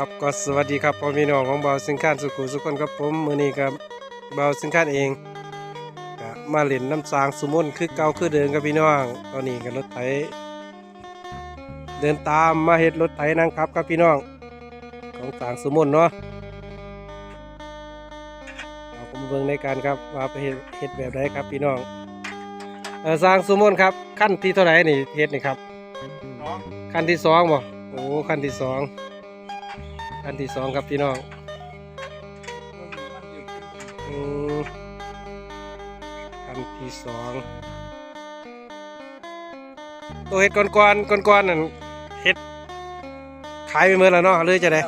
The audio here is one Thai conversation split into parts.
ครับก็สวัสดีครับพ่อพี่น้องของเบาสินค้านสุขุสุขคนครับผมมือนี้ครับเบาสินค้านเองมาเล่นน้ำสางสุมนคือเก่าคือเดิมครับพี่น้องตอนนี้ก็รถไถเดินตามมาเฮ็ดรถไถนั่งครับครับพี่น้องของสางสุมนเนาะเราก็มาเบิ่งในการครับว่าไปเฮ็ดเฮ็ดแบบใดครับพี่น้องเออสางสุมนครับขั้นที่เท่าไหร่นี่เฮ็ดนี่ครับขั้นที่สองบ่โอ้ขั้นที่สอง ขั้นที่สองครับพี่น้องอืมขั้นที่สองตัวเห็ดก้อนก้อนก้อนก้อนๆนั่นเห็ดขายไปเมื่อแล้วเนาะหรือจะได้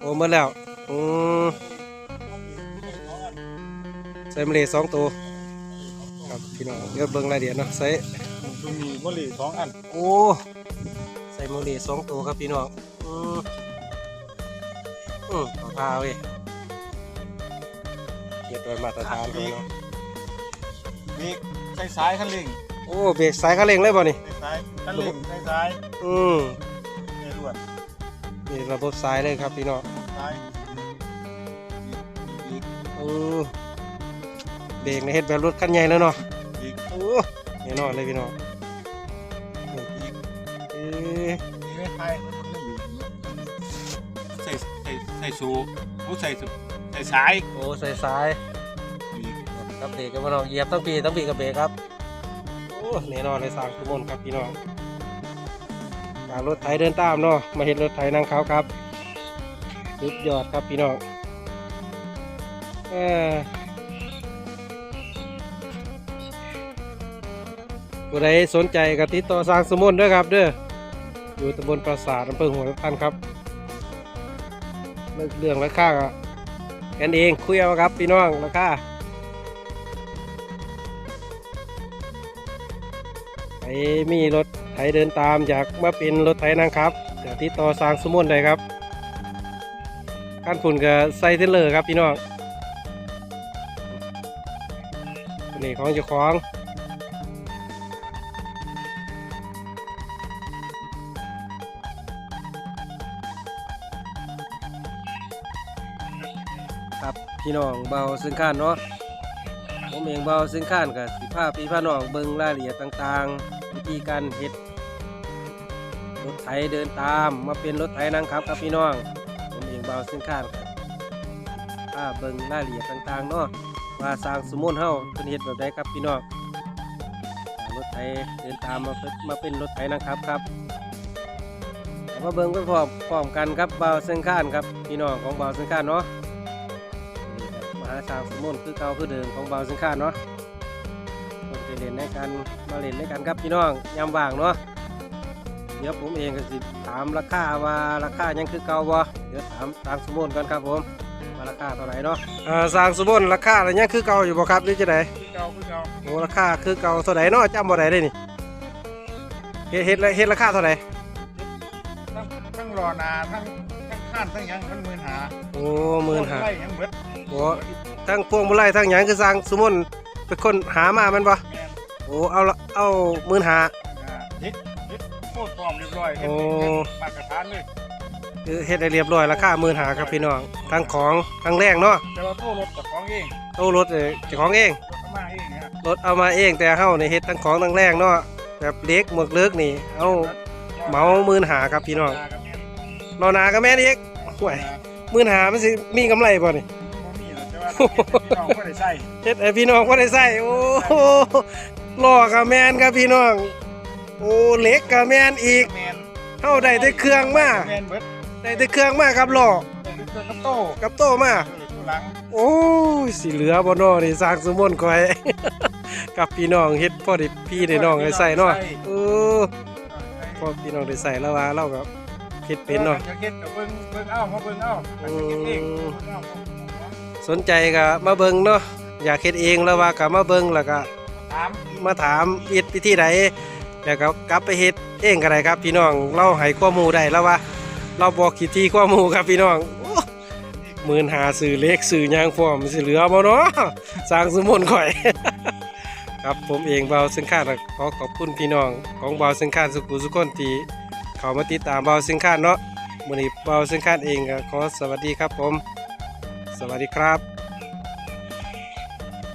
โอ้เมื่อแล้วอืมใส่เมล็ดสองตัวครับพี่น้องเดี๋ยวเบิ่งรายละเอียดเนาะใส่ตรงนี้มะลิสองอันโอ้ใส่โมเลสองตัวครับพี่น้องอืม อืมเอาพาเว้ยเกียรโดยมาตรฐานครับพี่น้องนี่ใส่ซ้ายคันเร่งโอ้เบรกสายคันเร่งเลยบ่นี่ใส่ซ้ายคันเร่งใส่ซ้ายอืมในรวดนี่ระบบสายเลยครับพี่น้องซ้ายอือเบรกในเฮ็ดแบบรถคันใหญ่แล้วเนาะอีกโอ้แน่นอนเลยพี่น้องเอ๊ะนี่ไม่ไทยใส่ ใส่ใส่สูโอ้ใส่สุใส่ซ้ายโอ้ใส่สายครับเบรกกันพี่น้องเหยียบต้องปีต้องปีกับเบรกครับโอ้แน่นอนเลยสร้างทุกมนครับพี่น้องการรถไถเดินตามเนาะมาเห็นรถไถนั่งเขาครับสุดยอดครับพี่น้องเออผู้ใดสนใจก็ติดต่อสร้างสมุนด้วยครับเด้ออยู่ตำบลปราสาทอำเภอหัวลำพันครับ เรื่องราคาก็กันเองคุยเอาครับพี่น้องราคาไอ้มีรถไถเดินตามอยากมาเป็นรถไถนะครับเดี๋ยวติดต่อสร้างสมุนได้ครับขั้นฝุ่นกับไซเทเลอร์ครับพี่น้องนี่ของเจ้าของ ครับพี่น้องเบาซึ่งข้านเนาะผมเองเบาซึ่งข้านกับสิภาพี่พาน้องเบิ่งรายละเอียดต่างๆ วิธีการเฮ็ดรถไถเดินตามมาเป็นรถไถนั่งครับครับพี่น้อง ผมเองเบาซึ่งข้านกับพาเบิ่งรายละเอียดต่างๆเนาะว่าสร้างสมุนเฮาเป็นเฮ็ดแบบใดครับพี่น้องรถไถเดินตามมาเป็นมาเป็นรถไถนั่งครับครับเอามาเบิ่งไปพร้อมพร้อมกันครับเบาซึ่งข้านครับพี่น้องของเบาซึ่งข้านเนาะ หาสร้างสมุนคือเก่าคือเดิมของเบาสินค้าเนาะคนไปเล่นในกันมาเล่นในกันครับพี่น้องยามว่างเนาะเดี๋ยวผมเองก็สิถามราคาว่าราคายังคือเก่าบ่เดี๋ยวถามสร้างสมุนกันครับผมว่าราคาเท่าไหร่เนาะอ่าสร้างสมุนราคาอะไรยังคือเก่าอยู่บ่ครับหรือจะไหนคือเก่าคือเก่าโอ้ราคาคือเก่าเท่าไหร่เนาะจำบ่ได้เลยนี่เฮ็ดเฮ็ดเฮ็ดราคาเท่าไหร่ทั้งทั้งรอนาทั้งทั้ง ข้านทั้งหยังทั้งมือหาโอ้หมื่นห้า ไล่ยังเบิดโอ้ ทั้งพวงมาลัยทั้งหยังคือสร้างสมุนเป็นคนหามาแมันบ่แมนโอ้เอาละเอาหมื่นหา อ่าเฮ็ดเฮ็ดโคตรพร้อมเรียบร้อยเฮ็ดโอ้ เฮ็ดมาตรฐานเลย คือเฮ็ดได้เรียบร้อยราคาหมื่นหาครับพี่น้องทั้งของทั้งแรงเนาะแต่ว่าโต้รถกับของเองโต้รถเอ่อเจ้าของเอง รถเอามาเองฮะรถเอามาเองแต่เฮาในเฮ็ดทั้งของทั้งแรงเนาะแบบเล็กหมวกเลิกนี่เอาเหมาหมื่นหาครับพี่น้องร อหนาก็แม่นอีกห่วยหมื่นหามันสิมีกำไรบ่นี่บ่มีหรอกแต่ว่าพี่น้องก็ได้ใส่เฮ็ดให้พี่น้องบ่ได้ใช้โอ้โหล้อก็แม่นครับพี่น้อง โอ้เหล็กก็แม่นอีกแมนเฮาได้แต่เครื่องมาแมนเบิดได้แต่เครื่องมาครับล้อเป็นเครื่องกับโต้กับโต้มาเออตัวหลังโอ้ยสิเหลือบ่เนอนี่สร้างสมมุนก่อยกับพี่น้องเฮ็ดพ่อได้พี่ได้น้องได้ใส่เนาะเออพ่อพี่น้องได้ใส่แล้วว่าเราก็เฮ็ดเป็นเนาะจะเฮ็ดกับเบิ่งเบิ่งเอ้ามาเบิ่งเอ้าไปเฮ็ดเองเบิ่งเอ้าสนใจก็มาเบิ่งเนาะอยากเฮ็ดเองแล้วว่าก็มาเบิ่งแล้วก็ถามมาถามเฮ็ดวิธีใดแล้วก็กลับไปเฮ็ดเองก็ได้ครับ พี่น้องเราให้ความรู้ได้แล้วว่า เราบอกขีดที่ความรู้ครับพี่น้องโอ้หมื่นหาสื่อเล็กสื่อยางฟอมสิเหลือบ่เนาะสร้างสมมุนข่อย ครับผมเองเบาสินค้าขอขอบคุณพี่น้องของเบาสินค้าสุขุสุขคนที่ เขามาติดตามเบาสิงค้าเนาะมือนี้เบาซึ่งข้านเองก็ขอสวัสดีครับผม สวัสดีครับ